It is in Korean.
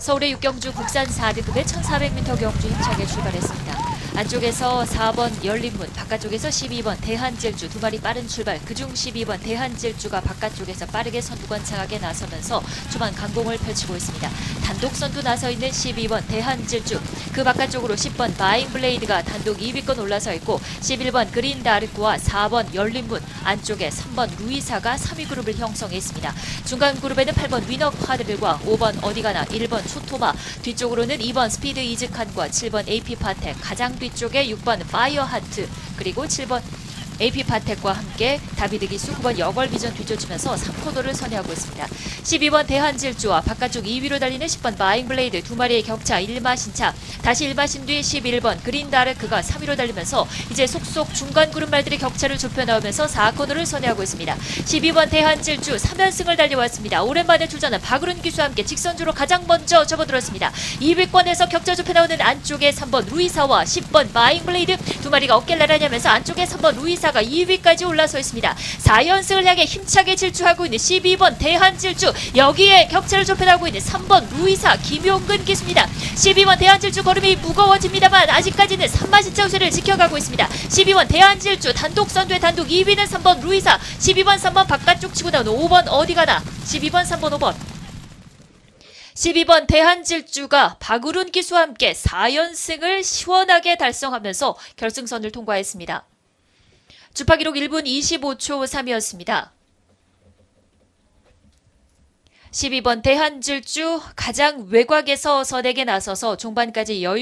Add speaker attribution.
Speaker 1: 서울의 육경주 국산 4등급의 1400m 경주 힘차게 출발했습니다. 안쪽에서 4번 열린문, 바깥쪽에서 12번 대한질주 두 마리 빠른 출발, 그중 12번 대한질주가 바깥쪽에서 빠르게 선두 관창하게 나서면서 초반 강공을 펼치고 있습니다. 단독 선두 나서 있는 12번 대한질주, 그 바깥쪽으로 10번 바잉블레이드가 단독 2위권 올라서 있고 11번 그린다르크와 4번 열린문, 안쪽에 3번 루이사가 3위 그룹을 형성했습니다. 중간 그룹에는 8번 위너 카드들과 5번 어디가나 1번 초토마 뒤쪽으로는 2번 스피드 이즈칸과 7번 AP 파텍 가장 뒤쪽에 6번 파이어 하트 그리고 7번 AP 파텍과 함께 다비드 기수 9번 여걸비전 뒤쫓으면서 3코너를 선회하고 있습니다. 12번 대한질주와 바깥쪽 2위로 달리는 10번 바잉블레이드 두 마리의 격차 1마신차 다시 1마신 뒤 11번 그린다르크가 3위로 달리면서 이제 속속 중간 그룹 말들의 격차를 좁혀 나오면서 4코너를 선회하고 있습니다. 12번 대한질주 3연승을 달려왔습니다. 오랜만에 출전한 박으른 기수와 함께 직선주로 가장 먼저 접어들었습니다. 2위권에서 격차 좁혀 나오는 안쪽에 3번 루이사와 10번 바잉블레이드 두 마리가 어깨를 나란히 하면서 안쪽에 3번 루이사 가 2위까지 올라서 있습니다. 4연승을 향해 힘차게 질주하고 있는 12번 대한질주 여기에 격차를 좁혀 나오고 있는 3번 루이사 김용근 기수입니다. 12번 대한질주 걸음이 무거워집니다만 아직까지는 3마신차 우세를 지켜가고 있습니다. 12번 대한질주 단독 선두의 단독 2위는 3번 루이사 12번 3번 바깥쪽 치고 나오는 5번 어디 가나 12번 3번 5번 12번 대한질주가 박우룬 기수와 함께 4연승을 시원하게 달성하면서 결승선을 통과했습니다. 주파 기록 1분 25초 3이었습니다. 12번 대한질주 가장 외곽에서 선에게 나서서 종반까지 여유